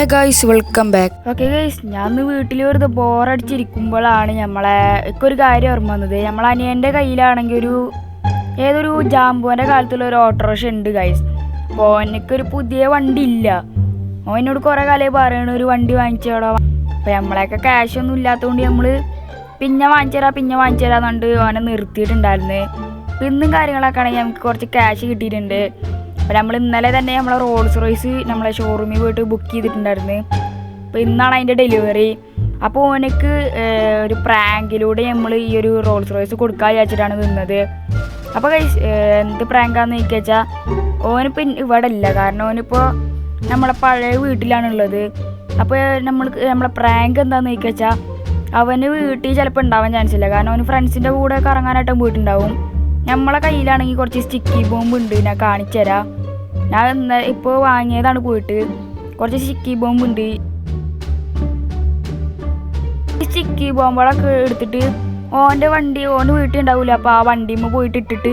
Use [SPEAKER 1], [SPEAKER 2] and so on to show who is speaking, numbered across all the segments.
[SPEAKER 1] Hey guys welcome back
[SPEAKER 2] okay guys ഞാൻ വീട്ടിൽ വെറുതെ ബോറടിച്ചിരിക്കുമ്പോഴാണ് നമ്മളെ ഒക്കെ ഒരു കാര്യം ഓർമ്മ വന്നത്. നമ്മളെ അനിയന്റെ കയ്യിലാണെങ്കിൽ ഒരു ഏതൊരു ജാമ്പുവിന്റെ കാലത്തുള്ള ഒരു ഓട്ടോറിക്ഷ ഉണ്ട് ഗൈസ് അപ്പോൾ എനിക്കൊരു പുതിയ വണ്ടി ഇല്ല ഓൻ എന്നോട് കുറേ കാലമായി പറയണ ഒരു വണ്ടി വാങ്ങിച്ചോടാ. അപ്പോൾ നമ്മളെയൊക്കെ ക്യാഷ് ഒന്നും ഇല്ലാത്തതുകൊണ്ട് നമ്മൾ പിന്നെ വാങ്ങിച്ചു തരാം പിന്നെ വാങ്ങിച്ചു തരാം എന്നുകൊണ്ട് ഓനെ നിർത്തിയിട്ടുണ്ടായിരുന്നു. ഇന്നും കാര്യങ്ങളൊക്കെ ആണെങ്കിൽ നമുക്ക് കുറച്ച് ക്യാഷ് കിട്ടിയിട്ടുണ്ട്. അപ്പോൾ നമ്മൾ ഇന്നലെ തന്നെ നമ്മളെ റോൾസ് റോയ്സ് നമ്മളെ ഷോറൂമിൽ പോയിട്ട് ബുക്ക് ചെയ്തിട്ടുണ്ടായിരുന്നു. അപ്പോൾ ഇന്നാണ് അതിന്റെ ഡെലിവറി അപ്പോൾ ഓനക്ക് ഒരു പ്രാങ്കിലൂടെ നമ്മൾ ഈ ഒരു റോൾസ് റോയ്സ് കൊടുക്കാൻ വിചാരിച്ചിട്ടാണ് നിന്നത്. അപ്പോൾ ഏർ, എന്ത് പ്രാങ്കാന്ന് ചോദിച്ചാൽ ഓനിപ്പോൾ ഇവിടെ ഇല്ല കാരണം ഓനിപ്പോൾ നമ്മളെ പഴയ വീട്ടിലാണ് ഉള്ളത് അപ്പോൾ നമ്മൾ നമ്മളെ പ്രാങ്ക് എന്താണെന്ന് ചോദിച്ചാൽ അവന് വീട്ടിൽ ചിലപ്പോൾ ഉണ്ടാവാൻ ചാൻസ് ഇല്ല. കാരണം അവന് ഫ്രണ്ട്സിന്റെ കൂടെ കറങ്ങാനായിട്ട് പോയിട്ടുണ്ടാവും. നമ്മളെ കയ്യിലാണെങ്കിൽ കുറച്ച് സ്റ്റിക്കി ബോംബ് ഉണ്ട് ഞാൻ കാണിച്ചു തരാം ഞാൻ ഇപ്പോൾ വാങ്ങിയതാണ് പോയിട്ട്. കുറച്ച് ചിക്കി ബോംബ് ഉണ്ട് ഈ സ്റ്റിക്കി ബോംബുകളൊക്കെ എടുത്തിട്ട് ഓന്റെ വണ്ടി ഓന്റെ വീട്ടിൽ ഉണ്ടാവില്ല അപ്പോൾ ആ വണ്ടിമ്മ പോയിട്ട് ഇട്ടിട്ട്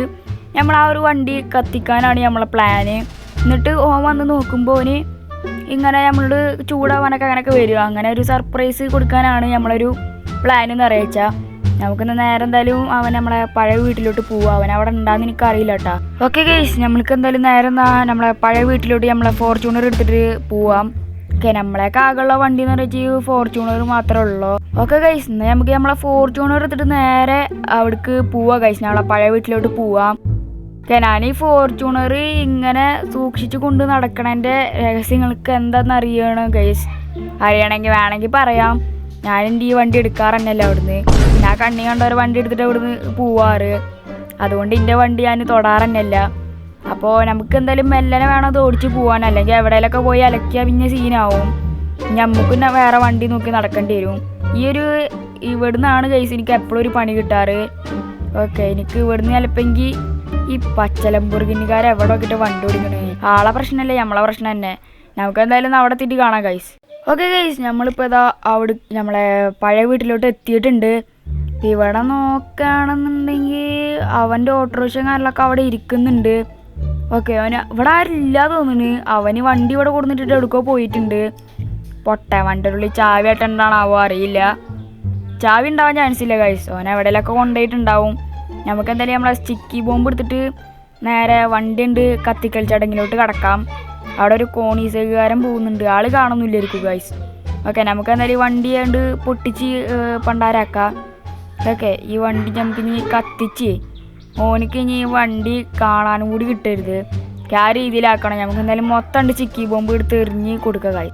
[SPEAKER 2] നമ്മൾ ആ ഒരു വണ്ടി കത്തിക്കാനാണ് നമ്മളെ പ്ലാന് എന്നിട്ട് ഓൻ വന്ന് നോക്കുമ്പോൾ ഓന് ഇങ്ങനെ നമ്മളോട് ചൂടാവാനൊക്കെ അങ്ങനെയൊക്കെ വരും. അങ്ങനെ ഒരു സർപ്രൈസ് കൊടുക്കാനാണ് നമ്മളൊരു പ്ലാൻ എന്ന് അറിയിച്ചാൽ നമുക്കിന്ന് നേരെ എന്തായാലും അവൻ നമ്മളെ പഴയ വീട്ടിലോട്ട് പോവാം അവൻ അവിടെ ഉണ്ടാകുന്ന എനിക്ക് അറിയില്ല കേട്ടാ ഓക്കെ ഗൈസ് നമ്മൾക്ക് എന്തായാലും നേരെ എന്നാ നമ്മളെ പഴയ വീട്ടിലോട്ട് നമ്മളെ ഫോർച്യൂണർ എടുത്തിട്ട് പോവാം. ഓക്കെ നമ്മളെയൊക്കെ ആകെയുള്ള വണ്ടി എന്ന് വെച്ചാൽ ഫോർച്യൂണർ മാത്രമേ ഉള്ളൂ. ഓക്കെ ഗൈസ് എന്നാൽ നമുക്ക് നമ്മളെ ഫോർച്യൂണർ എടുത്തിട്ട് നേരെ അവിടേക്ക് പോവാം ഗൈസ് നമ്മളെ പഴയ വീട്ടിലോട്ട് പോവാം. ഓക്കെ ഞാൻ ഈ ഫോർച്യൂണർ ഇങ്ങനെ സൂക്ഷിച്ചു കൊണ്ട് നടക്കണതിന്റെ രഹസ്യങ്ങൾക്ക് എന്താണെന്ന് അറിയണം ഗൈസ് അറിയണമെങ്കിൽ വേണമെങ്കിൽ പറയാം. ഞാൻ എന്റെ ഈ വണ്ടി എടുക്കാറന്നല്ലോ അവിടുന്ന്? ഞാൻ കണ്ണി കണ്ട ഒരു വണ്ടി എടുത്തിട്ട് അവിടുന്ന് പോവാറ്? അതുകൊണ്ട് എന്റെ വണ്ടി ഞാൻ തൊടാറന്നല്ല. അപ്പോൾ നമുക്ക് എന്തായാലും മെല്ലനെ വേണം അത് ഓടിച്ച് പോകാൻ അല്ലെങ്കിൽ എവിടെയെങ്കിലൊക്കെ പോയി അലക്കിയാൽ പിന്നെ സീനാവും. നമുക്ക് വേറെ വണ്ടി നോക്കി നടക്കേണ്ടി വരും. ഈ ഒരു ഇവിടുന്നാണ് കേസ് എനിക്ക് എപ്പോഴും ഒരു പണി കിട്ടാറ്. ഓക്കെ എനിക്ക് ഇവിടുന്ന് ചിലപ്പെങ്കിൽ ഈ പച്ചലമ്പുർഗിനിക്കാർ എവിടെ നോക്കിയിട്ട് വണ്ടി ഓടിക്കണേ? ആളെ പ്രശ്നമല്ലേ നമ്മളെ പ്രശ്നം തന്നെ. നമുക്ക് എന്തായാലും അവിടെ എത്തിയിട്ട് കാണാം ഗൈസ് ഓക്കെ ഗൈസ് നമ്മളിപ്പോൾ ഇതാ അവിടെ നമ്മളെ പഴയ വീട്ടിലോട്ട് എത്തിയിട്ടുണ്ട്. ഇവിടെ നോക്കുകയാണെന്നുണ്ടെങ്കിൽ അവന്റെ ഓട്ടോറിക്ഷ കാര്യങ്ങളൊക്കെ അവിടെ ഇരിക്കുന്നുണ്ട്. ഓക്കെ അവന് ഇവിടെ ആരില്ല തോന്നുന്നു. അവന് വണ്ടി ഇവിടെ കൊടുത്തിട്ട് എടുക്കോ പോയിട്ടുണ്ട്. പൊട്ട വണ്ടിയുടെ ഉള്ളിൽ ചാവി ആയിട്ടുണ്ടാണാവോ അറിയില്ല. ചാവി ഉണ്ടാവാൻ ചാൻസ് ഇല്ല കൈസ് അവൻ എവിടെയെങ്കിലൊക്കെ കൊണ്ടുപോയിട്ടുണ്ടാവും. നമുക്ക് എന്തായാലും നമ്മളെ സ്റ്റിക്കി ബോംബ് എടുത്തിട്ട് നേരെ വണ്ടി ഉണ്ട് കത്തിക്കൽ ചടങ്ങിലോട്ട് കടക്കാം. അവിടെ ഒരു കോണീസുകാരൻ പോകുന്നുണ്ട്. ആൾ കാണുന്നില്ലായിരിക്കും ഗൈസ് ഓക്കെ നമുക്ക് എന്തായാലും വണ്ടി കണ്ട് പൊട്ടിച്ച് പണ്ടാരാക്കാം. ഓക്കെ ഈ വണ്ടി നമുക്ക് ഇനി കത്തിച്ച് ഓനിക്ക് ഇനി ഈ വണ്ടി കാണാനും കൂടി കിട്ടരുത്. ആ രീതിയിലാക്കണം. നമുക്ക് എന്തായാലും മൊത്തം ഉണ്ട് ചിക്കി ബോംബ് എടുത്ത് എറിഞ്ഞ് കൊടുക്കുക കായ്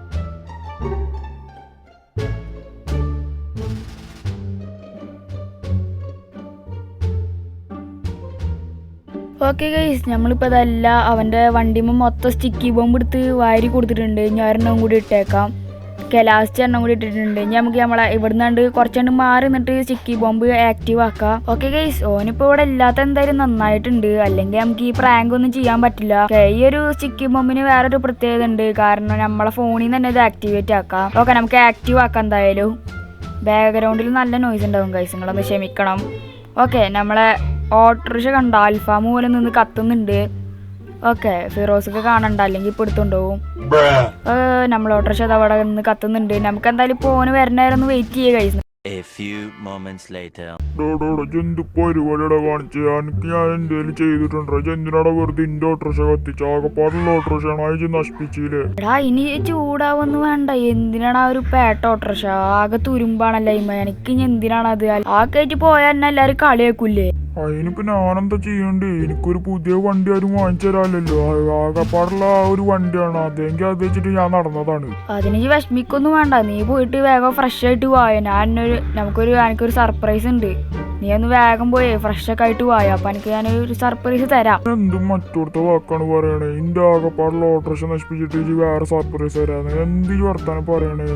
[SPEAKER 2] ഓക്കെ ഗൈസ് നമ്മളിപ്പോൾ അതല്ല അവന്റെ വണ്ടിമ്മ മൊത്തം സ്റ്റിക്കി ബോംബ് എടുത്ത് വാരി കൊടുത്തിട്ടുണ്ട്. ഇനി ഒരെണ്ണം കൂടി ഇട്ടേക്കാം. ഓക്കെ ലാസ്റ്റ് എണ്ണം കൂടി ഇട്ടിട്ടുണ്ട്. ഇനി നമുക്ക് നമ്മളെ ഇവിടുന്നാണ്ട് കുറച്ചുകൊണ്ട് മാറി നിന്നിട്ട് ചിക്കി ബോംബ് ആക്റ്റീവ് ആക്കാം. ഓക്കെ ഗൈസ് ഓനിപ്പോ ഇവിടെ ഇല്ലാത്ത എന്തായാലും നന്നായിട്ടുണ്ട്. അല്ലെങ്കിൽ നമുക്ക് ഈ പ്രാങ്ക് ഒന്നും ചെയ്യാൻ പറ്റില്ല. ഈ ഒരു ചിക്കി ബോംബിന് വേറൊരു പ്രത്യേകത ഉണ്ട്. കാരണം നമ്മളെ ഫോണിൽ നിന്ന് തന്നെ ഇത് ആക്ടിവേറ്റ് ആക്കാം. ഓക്കെ നമുക്ക് ആക്റ്റീവ് ആക്കാം എന്തായാലും. ബാക്ക്ഗ്രൗണ്ടിൽ നല്ല നോയ്സ് ഉണ്ടാവും ഗൈസ് നിങ്ങളൊന്ന് ക്ഷമിക്കണം. ഓക്കെ നമ്മളെ ഓട്ടോറിക്ഷ കണ്ട അൽഫാം പോലെ നിന്ന് കത്തുന്നുണ്ട്. ഓക്കെ ഫിറോസൊക്കെ കാണണ്ട അല്ലെങ്കിൽ ഇപ്പൊ എടുത്തുണ്ടാവും. നമ്മൾ ഓട്ടോറിക്ഷ അവിടെ നിന്ന് കത്തുന്നുണ്ട്. നമുക്ക് എന്തായാലും ഇപ്പൊ ഓന് വരുന്നവരൊന്ന് വെയിറ്റ് ചെയ്യുക കൈസ്
[SPEAKER 3] A few moments later.
[SPEAKER 4] പരിപാടിയുടെ കാണിച്ച്. എനിക്ക് ഞാൻ എന്തേലും ചെയ്തിട്ടുണ്ടോ? എന്തിനാടാ വെറുതെ ഇന്റെ ഓട്ടോറിക്ഷ കത്തിച്ച്. ആകെപ്പാടുള്ള ഓട്ടോറിക്ഷയാണ് അയച്ച് നശിപ്പിച്ചില്ലേ
[SPEAKER 2] എടാ ഇനി ചൂടാവൊന്നും വേണ്ട. എന്തിനാണ് ആ ഒരു പേട്ട ഓട്ടോറിക്ഷ? ആകെ തുരുമ്പാണല്ലോ ഇമ്മ എനിക്ക് ഇനി എന്തിനാണ് അത് ആ കയറ്റി പോയാൽ എന്നെ എല്ലാവരും കളിയാക്കൂലേ
[SPEAKER 4] അതിനിപ്പോ ഞാനെന്താ ചെയ്യണ്ടേ? എനിക്കൊരു പുതിയ വണ്ടി ആരും വാങ്ങിച്ചു തരാമല്ലോ ആകെപ്പാടുള്ള ആ ഒരു വണ്ടിയാണ്. അതെങ്കിൽ അത് വെച്ചിട്ട് ഞാൻ നടന്നതാണ്.
[SPEAKER 2] അതിന് ഈ വിഷമിക്കൊന്നും വേണ്ട. നീ പോയിട്ട് വേഗം ഫ്രഷ് ആയിട്ട് വായോ. ഞാൻ നമുക്കൊരു എനിക്കൊരു സർപ്രൈസ് ഉണ്ട്. നീ ഒന്ന് വേഗം പോയേ ഫ്രഷ് ഒക്കെ ആയിട്ട് വായോ. അപ്പൊ എനിക്ക് ഞാൻ ഒരു സർപ്രൈസ് തരാം.
[SPEAKER 4] എന്തും മറ്റോടത്തെ വാക്കാണ് പറയണേ? എന്റെ ആകെപ്പാടുള്ള ഓട്ടോറിക്ഷ നശിപ്പിച്ചിട്ട് ഇജ്ജ് വേറെ സർപ്രൈസ് തരാന്ന്. എന്ത് വർത്താനം പറയണേ?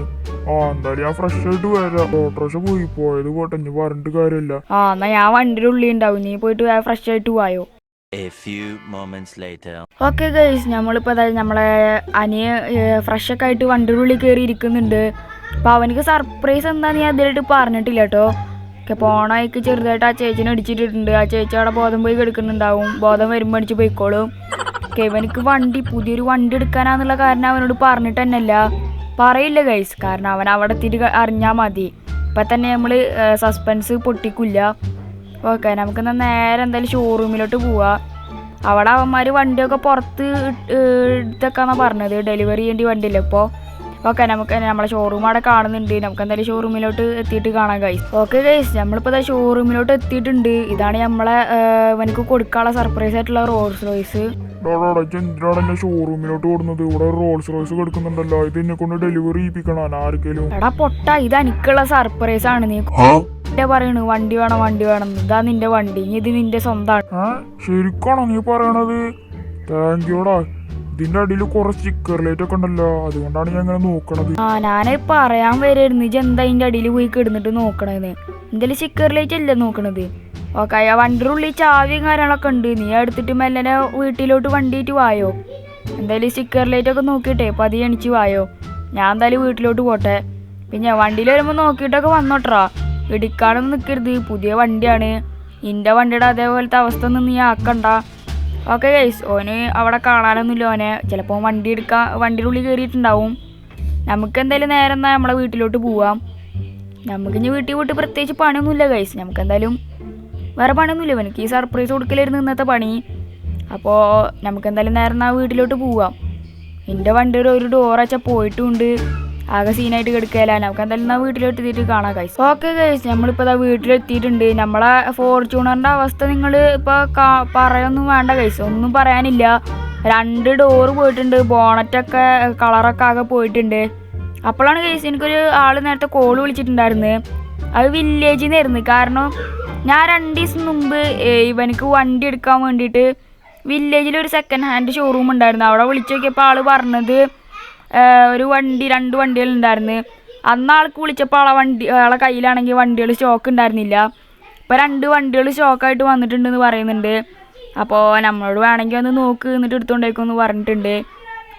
[SPEAKER 4] ആ എന്തായാലും ഞാൻ ഫ്രഷ് ആയിട്ട് വരാം. ഓട്ടോറിക്ഷ പോയി പോയത് പോട്ടെ ഇനി പറഞ്ഞിട്ട് കാര്യമില്ല.
[SPEAKER 2] ആ എന്നാ ഞാൻ വണ്ടിയുടെ ഉള്ളിൽ ഉണ്ടാവും. നീ പോയിട്ട് വേറെ ഫ്രഷ് ആയിട്ട് പോയോ
[SPEAKER 3] A few moments later.
[SPEAKER 2] Okay guys നമ്മളിപ്പോൾ അതായത് നമ്മളെ അനിയ ഫ്രഷ് ഒക്കെ ആയിട്ട് വണ്ടിയുടെ ഉള്ളിൽ കയറി ഇരിക്കുന്നുണ്ട്. അപ്പോൾ അവനക്ക് സർപ്രൈസ് എന്താന്ന് ഞാൻ അതിലായിട്ട് പറഞ്ഞിട്ടില്ല കേട്ടോ ഒക്കെ പോണ വഴിക്ക് ചെറുതായിട്ട് ആ ചേച്ചിനെ അടിച്ചിട്ടിട്ടുണ്ട് ആ ചേച്ചി അവിടെ ബോധം പോയി കിടക്കുന്നുണ്ടാവും. ബോധം വരുമ്പോൾ അടിച്ച് പോയിക്കോളും. ഓക്കെ ഇവനിക്ക് വണ്ടി പുതിയൊരു വണ്ടി എടുക്കാനാന്നുള്ള കാരണം അവനോട് പറഞ്ഞിട്ട് തന്നെയല്ല. പറയില്ല ഗൈസ് കാരണം അവൻ അവിടെ എത്തിയിട്ട് അറിഞ്ഞാൽ മതി. ഇപ്പം തന്നെ നമ്മൾ സസ്പെൻസ് പൊട്ടിക്കില്ല. ഓക്കെ നമുക്കെന്നാൽ നേരെ എന്തായാലും ഷോറൂമിലോട്ട് പോവാം. അവിടെ അവന്മാർ വണ്ടിയൊക്കെ പുറത്ത് എടുത്തേക്കാന്നാണ് പറഞ്ഞത്. ഡെലിവറി ചെയ്യേണ്ടി വണ്ടിയില്ല ഇപ്പോൾ ഓക്കെ നമുക്ക് നമ്മളെ ഷോറൂം അവിടെ കാണുന്നുണ്ട്. നമുക്ക് എന്തായാലും ഷോറൂമിലോട്ട് എത്തിയിട്ട് കാണാം ഗൈസ് ഓക്കെ ഗൈസ് നമ്മളിപ്പോൾ ഇതാ ഷോറൂമിലോട്ട് എത്തിയിട്ടുണ്ട്. ഇതാണ് നമ്മളെ എനിക്ക് കൊടുക്കാനുള്ള സർപ്രൈസ് ആയിട്ടുള്ള റോൾസ് റോയ്സ്
[SPEAKER 4] എന്തിനാണ് എന്നെ ഷോറൂമിലോട്ട് കൊടുക്കുന്നത് ഇവിടെ റോൾസ് റോയ്സ് കൊടുക്കുന്നുണ്ടല്ലോ. ഇത് എന്നെ കൊണ്ട് ഡെലിവറി ചെയ്യിപ്പിക്കണം? ആർക്കെങ്കിലും?
[SPEAKER 2] എടാ പൊട്ട ഇത് എനിക്കുള്ള സർപ്രൈസ് ആണ്. നീ എന്റെ പറയണു? വണ്ടി വേണം വണ്ടി വേണം. ഇതാ നിന്റെ വണ്ടി. ഇത് നിന്റെ സ്വന്തമാണ്
[SPEAKER 4] ശരിക്കാണോ നീ പറയണത്? താങ്ക് യൂടാ ഇതിന്റെ അടിയിൽ കുറെ സ്റ്റിക്കർ ലൈറ്റ് ഒക്കെ ഉണ്ടല്ലോ. അതുകൊണ്ടാണ് ഞാൻ ഇങ്ങനെ നോക്കണത്.
[SPEAKER 2] ആ ഞാൻ പറയാൻ വരായിരുന്നു. ഇജ്ജ് എന്താ ഇതിന്റെ അടിയിൽ പോയി കിടന്നിട്ട് നോക്കണേന്ന്. എന്തായാലും സ്റ്റിക്കർ ലൈറ്റ് അല്ലേ നോക്കണത്? ഓക്കെ ആ വണ്ടിയുടെ ഉള്ളിൽ ചാവിയും കാര്യങ്ങളൊക്കെ ഉണ്ട്. നീ എടുത്തിട്ട് മെല്ലനെ വീട്ടിലോട്ട് വണ്ടിയിട്ട് വായോ? എന്തായാലും സ്റ്റിക്കർ ലൈറ്റ് ഒക്കെ നോക്കിയിട്ടേ പതി എണിച്ച് വായോ? ഞാൻ എന്തായാലും വീട്ടിലോട്ട് പോട്ടെ. പിന്നെ വണ്ടിയിൽ വരുമ്പോൾ നോക്കിയിട്ടൊക്കെ വന്നോട്രാ. ഇടിക്കാനൊന്നും നിൽക്കരുത് പുതിയ വണ്ടിയാണ്. നിന്റെ വണ്ടിയുടെ അതേപോലത്തെ അവസ്ഥ ഒന്നും നീ ആക്കണ്ട. ഓക്കെ ഗൈസ് ഓന് അവിടെ കാണാനൊന്നുമില്ല. ഓനെ ചിലപ്പോൾ വണ്ടി എടുക്കാൻ വണ്ടിയുടെ ഉള്ളിൽ കയറിയിട്ടുണ്ടാവും. നമുക്ക് എന്തായാലും നേരെ എന്നാൽ നമ്മളെ വീട്ടിലോട്ട് പോവാം. നമുക്ക് ഇനി വീട്ടിൽ പോയിട്ട് പ്രത്യേകിച്ച് പണിയൊന്നുമില്ല ഗൈസ് നമുക്ക് എന്തായാലും വേറെ പണിയൊന്നുമില്ല. എനിക്ക് ഈ സർപ്രൈസ് കൊടുക്കലായിരുന്നു ഇന്നത്തെ പണി. അപ്പോൾ നമുക്ക് എന്തായാലും നേരെ എന്നാൽ വീട്ടിലോട്ട് പോവാം. എന്റെ വണ്ടിയുടെ ഒരു ഡോറച്ച പോയിട്ടുമുണ്ട് ആകെ സീനായിട്ട് കിടക്കുകയല്ല? നമുക്ക് എന്തായാലും എന്നാൽ വീട്ടിലോട്ട് എത്തിയിട്ട് കാണാം കൈസ് ഓക്കെ കൈസ് നമ്മളിപ്പോൾ ഇതാ വീട്ടിലെത്തിയിട്ടുണ്ട്. നമ്മളെ ഫോർച്യൂണറിന്റെ അവസ്ഥ നിങ്ങൾ ഇപ്പോൾ പറയൊന്നും വേണ്ട കൈസ് ഒന്നും പറയാനില്ല. രണ്ട് ഡോറ് പോയിട്ടുണ്ട്. ബോണറ്റൊക്കെ കളറൊക്കെ ആകെ പോയിട്ടുണ്ട്. അപ്പോഴാണ് കേസ് എനിക്കൊരു ആൾ നേരത്തെ കോൾ വിളിച്ചിട്ടുണ്ടായിരുന്നു. അത് വില്ലേജിൽ നിന്നായിരുന്നു കാരണം ഞാൻ രണ്ട് ദിവസം മുമ്പ് ഇവനക്ക് വണ്ടി എടുക്കാൻ വേണ്ടിയിട്ട് വില്ലേജിൽ ഒരു സെക്കൻഡ് ഹാൻഡ് ഷോറൂം ഉണ്ടായിരുന്നു. അവിടെ വിളിച്ചു നോക്കിയപ്പോൾ ആൾ പറഞ്ഞത് ഒരു വണ്ടി രണ്ട് വണ്ടികൾ ഉണ്ടായിരുന്നു. അന്ന് ആൾക്ക് വിളിച്ചപ്പോൾ ആളെ വണ്ടി ആളെ കയ്യിലാണെങ്കിൽ വണ്ടികൾ സ്റ്റോക്ക് ഉണ്ടായിരുന്നില്ല. ഇപ്പോൾ രണ്ട് വണ്ടികൾ സ്റ്റോക്കായിട്ട് വന്നിട്ടുണ്ടെന്ന് പറയുന്നുണ്ട്. അപ്പോൾ നമ്മളോട് വേണമെങ്കിൽ ഒന്ന് നോക്ക് എന്നിട്ട് എടുത്തുകൊണ്ടേക്കുമെന്ന് പറഞ്ഞിട്ടുണ്ട്.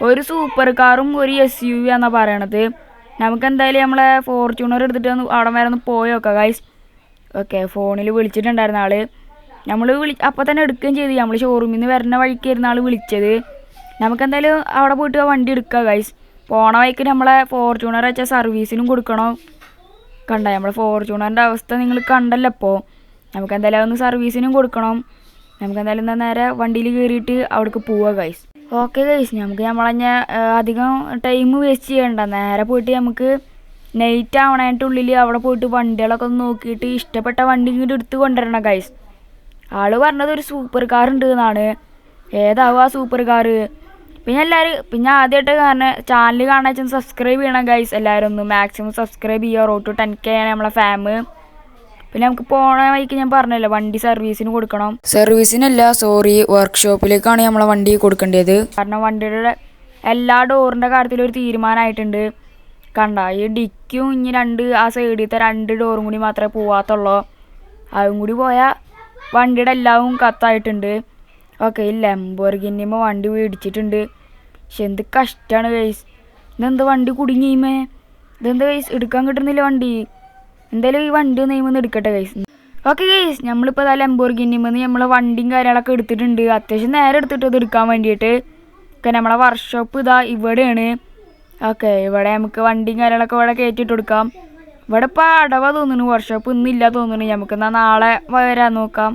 [SPEAKER 2] ഒരു സൂപ്പർ കാറും ഒരു എസ് യു വി എന്നാണ് പറയണത്. നമുക്ക് എന്തായാലും നമ്മളെ ഫോർച്യൂണർ എടുത്തിട്ട് ഒന്ന് അവിടെ വരെ ഒന്ന് പോയി നോക്കാം ഗൈസ് ഓക്കെ ഫോണിൽ വിളിച്ചിട്ടുണ്ടായിരുന്ന ആൾ നമ്മൾ വിളി അപ്പോൾ തന്നെ എടുക്കുകയും ചെയ്തു. നമ്മൾ ഷോറൂമിൽ നിന്ന് വരുന്ന വഴിക്കായിരുന്നു ആൾ വിളിച്ചത്. നമുക്ക് എന്തായാലും അവിടെ പോയിട്ട് വണ്ടി എടുക്കാം ഗൈസ് പോണ വഴിക്ക് നമ്മളെ ഫോർച്യൂണർ വെച്ച സർവീസിനും കൊടുക്കണം. കണ്ട? നമ്മളെ ഫോർച്യൂണറിന്റെ അവസ്ഥ നിങ്ങൾ കണ്ടല്ലോ ഇപ്പോൾ നമുക്കെന്തായാലും ഒന്ന് സർവീസിനും കൊടുക്കണം. നമുക്കെന്തായാലും എന്തായാലും നേരെ വണ്ടിയിൽ കയറിയിട്ട് അവിടേക്ക് പോവുക ഗൈസ് ഓക്കെ ഗൈസ് നമുക്ക് നമ്മളഞ്ഞ അധികം ടൈം വേസ്റ്റ് ചെയ്യണ്ട. നേരെ പോയിട്ട് നമുക്ക് നൈറ്റ് ആവണേന്റെ അവിടെ പോയിട്ട് വണ്ടികളൊക്കെ ഒന്ന് നോക്കിയിട്ട് ഇഷ്ടപ്പെട്ട വണ്ടി ഇങ്ങോട്ട് എടുത്ത് കൊണ്ടുവരണം ഗൈസ് ആൾ പറഞ്ഞത് ഒരു സൂപ്പർ കാർ ഉണ്ട് എന്നാണ്. ഏതാവും ആ സൂപ്പർ കാറ് പിന്നെ എല്ലാവരും പിന്നെ ആദ്യമായിട്ട് കാരണം ചാനൽ കാണാൻ വെച്ചാൽ സബ്സ്ക്രൈബ് ചെയ്യണം ഗൈസ് എല്ലാവരും ഒന്ന് മാക്സിമം സബ്സ്ക്രൈബ് ചെയ്യുക. റോഡ് ടു ടെൻ കെ ആണ് നമ്മളെ ഫാം പിന്നെ നമുക്ക് പോണ വഴിക്ക് ഞാൻ പറഞ്ഞല്ലോ വണ്ടി സർവീസിന് കൊടുക്കണം. സർവീസിനല്ല സോറി വർക്ക്ഷോപ്പിലേക്കാണ് നമ്മളെ വണ്ടി കൊടുക്കേണ്ടത്. കാരണം വണ്ടിയുടെ എല്ലാ ഡോറിന്റെ കാര്യത്തിലും ഒരു തീരുമാനമായിട്ടുണ്ട്. കണ്ട? ഈ ഡിക്കും ഇനി രണ്ട് ആ സൈഡിലത്തെ രണ്ട് ഡോറും കൂടി മാത്രമേ പോവാത്തുള്ളൂ. അതും കൂടി പോയാൽ വണ്ടിയുടെ എല്ലാവും കത്തായിട്ടുണ്ട്. ഓക്കെ ഈ ലംബോർഗിനിമ വണ്ടി മേടിച്ചിട്ടുണ്ട്. പക്ഷെ എന്ത് കഷ്ടമാണ് കേസ് ഇതെന്ത് വണ്ടി കുടുങ്ങിയുമേ? ഇതെന്ത് കേസ് എടുക്കാൻ കിട്ടുന്നില്ല വണ്ടി. എന്തായാലും ഈ വണ്ടി നെയ്മെന്ന് എടുക്കട്ടെ കേസ് ഓക്കെ കേസ് നമ്മളിപ്പോൾ അതാ ലംബോർഗിനിമെന്ന് നമ്മളെ വണ്ടിയും കാര്യങ്ങളൊക്കെ എടുത്തിട്ടുണ്ട്. അത്യാവശ്യം നേരെ എടുത്തിട്ട് ഇത് എടുക്കാൻ വേണ്ടിയിട്ട്. ഒക്കെ നമ്മളെ വർക്ക്ഷോപ്പ് ഇതാ ഇവിടെയാണ്. ഓക്കെ ഇവിടെ നമുക്ക് വണ്ടിയും കാര്യങ്ങളൊക്കെ ഇവിടെ കയറ്റിയിട്ട് കൊടുക്കാം. ഇവിടെ ഇപ്പോൾ അടവ തോന്നുന്നു വർക്ക്ഷോപ്പ് ഇന്നില്ല തോന്നുന്നു. നമുക്ക് എന്നാൽ നാളെ വരാൻ നോക്കാം.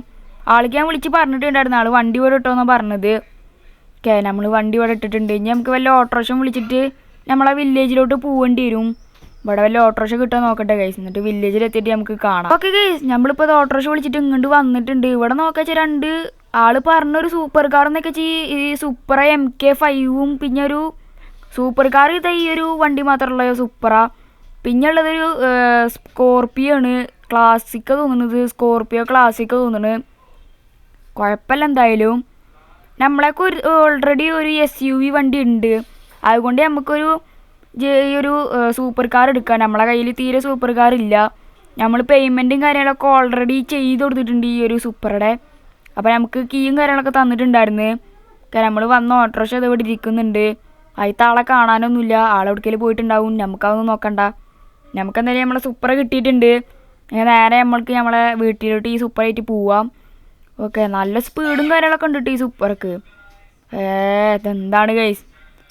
[SPEAKER 2] ആൾക്ക് ഞാൻ വിളിച്ച് പറഞ്ഞിട്ടുണ്ടായിരുന്നു. ആൾ വണ്ടി ഇവിടെ ഇട്ടോന്നാണ് പറഞ്ഞത്. ഓക്കെ നമ്മൾ വണ്ടി ഇവിടെ ഇട്ടിട്ടുണ്ട്. ഇനി നമുക്ക് വല്ല ഓട്ടോറിക്ഷം വിളിച്ചിട്ട് നമ്മളെ വില്ലേജിലോട്ട് പോവേണ്ടി വരും. ഇവിടെ വല്ല ഓട്ടോറിക്ഷ കിട്ടാൻ നോക്കട്ടെ ഗൈസ് എന്നിട്ട് വില്ലേജിൽ എത്തിയിട്ട് നമുക്ക് കാണാം. ഓക്കെ ഗൈസ് നമ്മളിപ്പോൾ ഓട്ടോറിക്ഷ വിളിച്ചിട്ട് ഇങ്ങോട്ട് വന്നിട്ടുണ്ട്. ഇവിടെ നോക്കാച്ച രണ്ട് ആൾ പറഞ്ഞൊരു സൂപ്പർ കാർ എന്നൊക്കെ ഈ സൂപ്പർ എം കെ ഫൈവും പിന്നെ ഒരു സൂപ്പർ കാർ ഇത് ഈ ഒരു വണ്ടി മാത്രമുള്ള സൂപ്പറ പിന്നെ ഉള്ളതൊരു സ്കോർപ്പിയോ ആണ്. ക്ലാസിക്ക തോന്നുന്നത്. സ്കോർപ്പിയോ ക്ലാസിക്ക തോന്നുന്നത്. കുഴപ്പമില്ല എന്തായാലും നമ്മളൊക്കെ ഒരു ഓൾറെഡി ഒരു എസ് യു വി വണ്ടി ഉണ്ട്. അതുകൊണ്ട് നമുക്കൊരു ഈ ഒരു സൂപ്പർ കാർ എടുക്കാം. നമ്മളെ കയ്യിൽ തീരെ സൂപ്പർ കാർ ഇല്ല. നമ്മൾ പേയ്മെന്റും കാര്യങ്ങളൊക്കെ ഓൾറെഡി ചെയ്ത് കൊടുത്തിട്ടുണ്ട് ഈ ഒരു സൂപ്പറുടെ അപ്പോൾ നമുക്ക് കീയും കാര്യങ്ങളൊക്കെ തന്നിട്ടുണ്ടായിരുന്നു. കാരണം നമ്മൾ വന്ന ഓട്ടോറിക്ഷ അത് ഇവിടെ ഇരിക്കുന്നുണ്ട്. അതിലത്തെ ആളെ കാണാനൊന്നുമില്ല. ആളെവിടേക്കെങ്കിലും പോയിട്ടുണ്ടാവും. നമുക്കതൊന്നും നോക്കണ്ട. നമുക്കെന്തായാലും നമ്മളെ സൂപ്പർ കിട്ടിയിട്ടുണ്ട്. നേരെ നമ്മൾക്ക് നമ്മളെ വീട്ടിലോട്ട് ഈ സൂപ്പറായിട്ട് പോവാം. ഓക്കെ നല്ല സ്പീഡും കാര്യങ്ങളൊക്കെ ഉണ്ട് ഈ സൂപ്പർക്ക്. ഏ ഇതെന്താണ് ഗൈസ്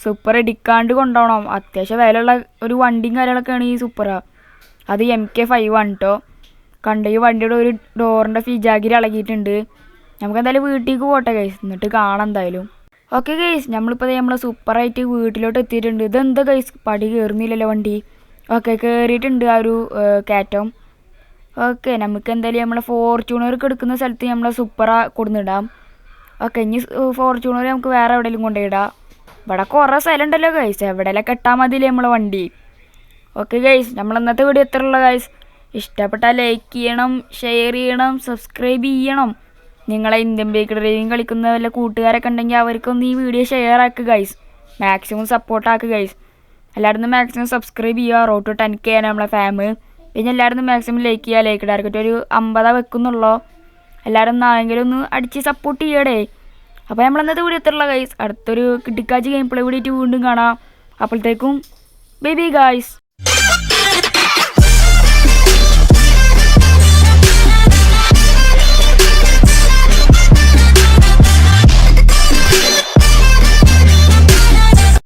[SPEAKER 2] സൂപ്പർ ഇടിക്കാണ്ട് കൊണ്ടുപോകണം അത്യാവശ്യം വിലയുള്ള ഒരു വണ്ടിയും കാര്യങ്ങളൊക്കെയാണ് ഈ സൂപ്പറാ. അത് എം കെ ഫൈവ് ആണ് കേട്ടോ കണ്ട ഈ വണ്ടിയുടെ ഒരു ഡോറിന്റെ ഫിജാഗിരി ഇളകിയിട്ടുണ്ട്. നമുക്ക് എന്തായാലും വീട്ടിലേക്ക് പോട്ടെ ഗൈസ് എന്നിട്ട് കാണാം എന്തായാലും. ഓക്കെ ഗൈസ് നമ്മളിപ്പോൾ നമ്മളെ സൂപ്പറായിട്ട് വീട്ടിലോട്ട് എത്തിയിട്ടുണ്ട്. ഇതെന്താ ഗൈസ് പടി കയറുന്നില്ലല്ലോ വണ്ടി. ഓക്കെ കയറിയിട്ടുണ്ട് ആ ഒരു കയറ്റം. ഓക്കെ നമുക്ക് എന്തായാലും നമ്മളെ ഫോർച്യൂണർക്ക് എടുക്കുന്ന സ്ഥലത്ത് നമ്മളെ സൂപ്പറ കൊടുന്നിടാം. ഓക്കെ ഇനി ഫോർച്യൂണർ നമുക്ക് വേറെ എവിടെയെങ്കിലും കൊണ്ടുപോയിടാം. ഇവിടെ കുറേ സ്ഥലം ഉണ്ടല്ലോ ഗൈസ് എവിടെയെല്ലാം കെട്ടാൽ മതിയില്ലേ നമ്മളെ വണ്ടി? ഓക്കെ ഗൈസ് നമ്മൾ ഇന്നത്തെ വീഡിയോ ഉള്ള ഗൈസ് ഇഷ്ടപ്പെട്ടാൽ ലൈക്ക് ചെയ്യണം ഷെയർ ചെയ്യണം സബ്സ്ക്രൈബ് ചെയ്യണം. നിങ്ങളെ ഇന്ത്യൻ ബേക്ക് ഡ്രൈവിംഗ് കളിക്കുന്ന വല്ല കൂട്ടുകാരൊക്കെ ഉണ്ടെങ്കിൽ അവർക്കൊന്ന് ഈ വീഡിയോ ഷെയർ ആക്കുക ഗൈസ് മാക്സിമം സപ്പോർട്ട് ആക്കുക ഗൈസ് എല്ലാവരും മാക്സിമം സബ്സ്ക്രൈബ് ചെയ്യുക. റോഡ് ടു ടെൻ കെ ആണ് നമ്മളെ ഫാമ് പിന്നെ എല്ലാവരും മാക്സിമം ലൈക്ക് ചെയ്യുക ലൈക്ക് ടാർഗറ്റ് ഒരു അമ്പതാ വെക്കുന്നുള്ളൂ. എല്ലാവരും ആരെങ്കിലും ഒന്ന് അടിച്ച് സപ്പോർട്ട് ചെയ്യടേ. അപ്പോൾ നമ്മൾ ഇന്നത്തെ വീഡിയോ എത്തുള്ള ഗൈസ് അടുത്തൊരു കിട്ടിക്കാച്ച് ഗെയിം പ്ലേ വീഡിയോ വീണ്ടും കാണാം. അപ്പോഴത്തേക്കും ബേബി ഗൈസ്